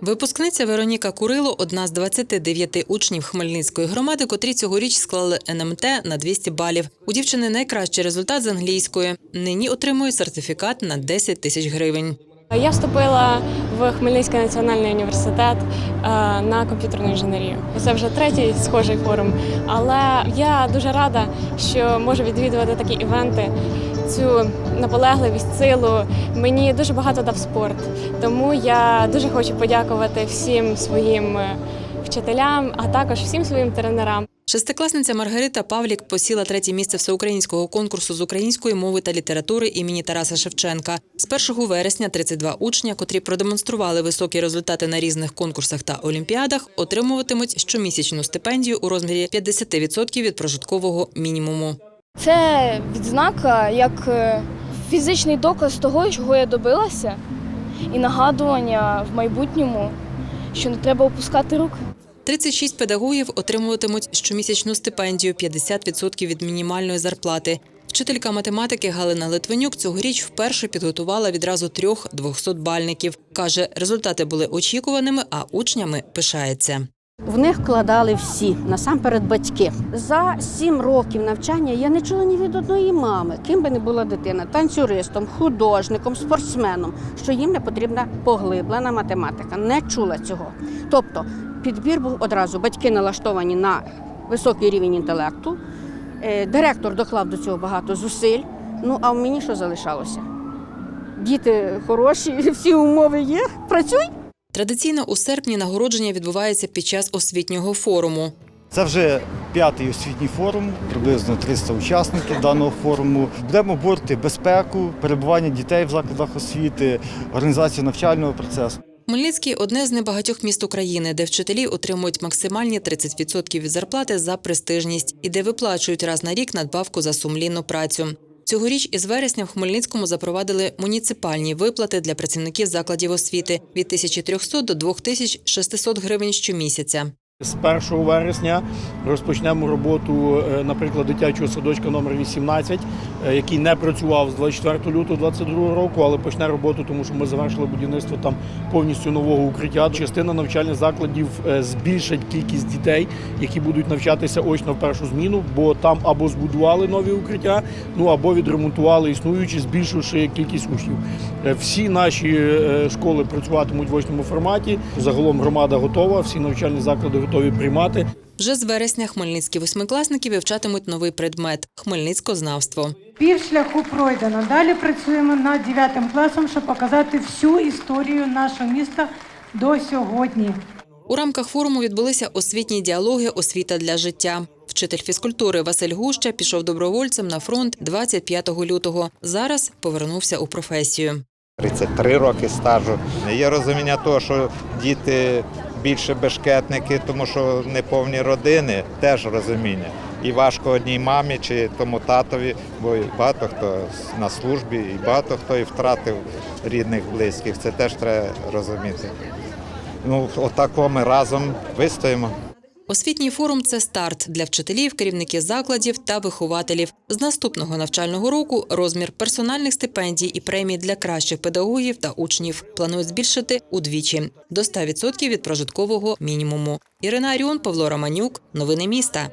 Випускниця Вероніка Курило одна з 29 учнів Хмельницької громади, котрі цьогоріч склали НМТ на 200 балів. У дівчини найкращий результат з англійської. Нині отримує сертифікат на 10 тисяч гривень. Я вступила в Хмельницький національний університет е, на комп'ютерну інженерію. Це вже третій схожий форум. Але я дуже рада, що можу відвідувати такі івенти. Цю наполегливість, силу мені дуже багато дав спорт. Тому я дуже хочу подякувати всім своїм е, вчителям, а також всім своїм тренерам. Шестикласниця Маргарита Павлік посіла третє місце всеукраїнського конкурсу з української мови та літератури імені Тараса Шевченка. З 1 вересня 32 учня, котрі продемонстрували високі результати на різних конкурсах та олімпіадах, отримуватимуть щомісячну стипендію у розмірі 50% від прожиткового мінімуму. Це відзнака як е, фізичний доказ того, чого я добилася, і нагадування в майбутньому, що не треба опускати руки. 36 педагогів отримуватимуть щомісячну стипендію 50% від мінімальної зарплати. Вчителька математики Галина Литвинюк цьогоріч вперше підготувала відразу трьох 200-бальників. Каже, результати були очікуваними, а учнями пишається. В них вкладали всі, насамперед батьки. За сім років навчання я не чула ні від одної мами, ким би не була дитина, танцюристом, художником, спортсменом, що їм не потрібна поглиблена математика. Не чула цього. Тобто підбір був одразу. Батьки налаштовані на високий рівень інтелекту. Е, Директор доклав до цього багато зусиль. Ну а в мені що залишалося? Діти хороші, всі умови є. Працюй. Традиційно у серпні нагородження відбувається під час освітнього форуму. Це вже п'ятий освітній форум, приблизно 300 учасників даного форуму. Будемо борти безпеку, перебування дітей в закладах освіти, організацію навчального процесу. Хмельницький одне з небагатьох міст України, де вчителі отримують максимальні 30% від зарплати за престижність і де виплачують раз на рік надбавку за сумлінну працю. Цьогоріч із вересня в Хмельницькому запровадили муніципальні виплати для працівників закладів освіти від 1300 до 2600 гривень щомісяця. З 1 вересня розпочнемо роботу, е, наприклад, дитячого садочка номер 18, е, який не працював з 24 лютого 2022 року, але почне роботу, тому що ми завершили будівництво там повністю нового укриття. Частина навчальних закладів е, збільшить кількість дітей, які будуть навчатися очно в першу зміну, бо там або збудували нові укриття, ну або відремонтували існуючі, збільшивши кількість учнів. Всі наші школи працюватимуть в очному форматі. Загалом громада готова, всі навчальні заклади готові приймати. Вже з вересня хмельницькі восьмикласники вивчатимуть новий предмет хмельницькознавство. Пів шляху пройдено. Далі працюємо над 9 класом, щоб показати всю історію нашого міста до сьогодні. У рамках форуму відбулися освітні діалоги Освіта для життя. Вчитель фізкультури Василь Гуща пішов добровольцем на фронт 25 лютого. Зараз повернувся у професію. 33 роки стажу. Є розуміння того, що діти більше бешкетники, тому що неповні родини, теж розуміння. І важко одній мамі чи тому татові, бо багато хто на службі, і багато хто і втратив рідних, близьких. Це теж треба розуміти. Ну, отако ми разом вистоїмо. Освітній форум це старт для вчителів, керівників закладів та вихователів. З наступного навчального року розмір персональних стипендій і премій для кращих педагогів та учнів планують збільшити удвічі до 100% від прожиткового мінімуму. Ірина Аріон, Павло Романюк. Новини міста.